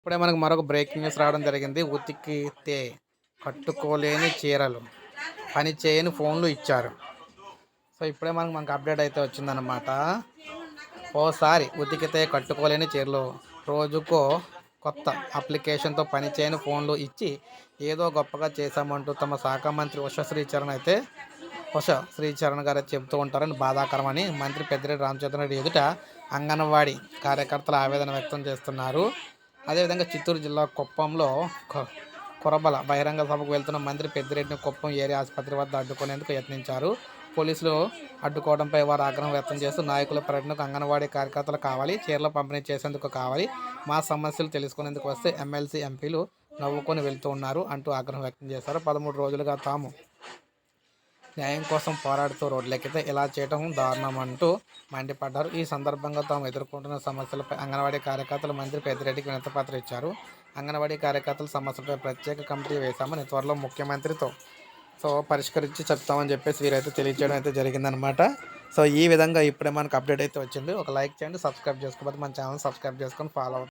ఇప్పుడే మనకు మరొక బ్రేకింగ్ న్యూస్ రావడం జరిగింది. ఉతికితే కట్టుకోలేని చీరలు. పని చేయని ఫోన్లు ఇచ్చారు. సో ఇప్పుడే మనకు మనకు అప్డేట్ అయితే వచ్చిందనమాట ఓసారి ఉతికితే కట్టుకోలేని చీరలు. రోజుకో కొత్త అప్లికేషన్తో పనిచేయని ఫోన్లు ఇచ్చి ఏదో గొప్పగా చేశామంటూ తమ శాఖ మంత్రి ఉష శ్రీచరణ్ అయితే ఉష శ్రీచరణ్ గారు చెబుతూ ఉంటారని బాధాకరమని మంత్రి పెద్దిరెడ్డి రామచంద్రరెడ్డి ఎదుట అంగన్వాడీ కార్యకర్తలు ఆవేదన వ్యక్తం చేస్తున్నారు. అదేవిధంగా చిత్తూరు జిల్లా కుప్పంలో కొ- కొరబల బహిరంగ సభకు వెళ్తున్న మంత్రి పెద్దిరెడ్డిని కుప్పం ఏరియా ఆసుపత్రి వద్ద అడ్డుకునేందుకు యత్నించారు. పోలీసులు అడ్డుకోవడంపై వారు ఆగ్రహం వ్యక్తం చేస్తూ నాయకుల పర్యటనకు అంగన్వాడీ కార్యకర్తలు కావాలి చీరలు పంపిణీ చేసేందుకు కావాలి మా సమస్యలు తెలుసుకునేందుకు వస్తే ఎమ్మెల్సీ ఎంపీలు నవ్వుకొని వెళ్తూ ఉన్నారు అంటూ ఆగ్రహం వ్యక్తం చేశారు. పదమూడు రోజులుగా తాము న్యాయం కోసం పోరాడుతూ రోడ్లెక్కితే ఇలా చేయడం దారుణం అంటూ మండిపడ్డారు. ఈ సందర్భంగా తాము ఎదుర్కొంటున్న సమస్యలపై అంగన్వాడీ కార్యకర్తలు మంత్రి పెద్దిరెడ్డికి వినతిపత్రం ఇచ్చారు. అంగన్వాడీ కార్యకర్తల సమస్యలపై ప్రత్యేక కమిటీ వేశామని త్వరలో ముఖ్యమంత్రితో సో పరిష్కరించి చెప్తామని చెప్పేసి వీరైతే తెలియజేయడం అయితే జరిగిందనమాట సో ఈ విధంగా ఇప్పుడే మనకు అప్డేట్ అయితే వచ్చింది. ఒక లైక్ చేయండి సబ్స్క్రైబ్ చేసుకోకపోతే మన ఛానల్ సబ్స్క్రైబ్ చేసుకొని ఫాలో అవుతుంది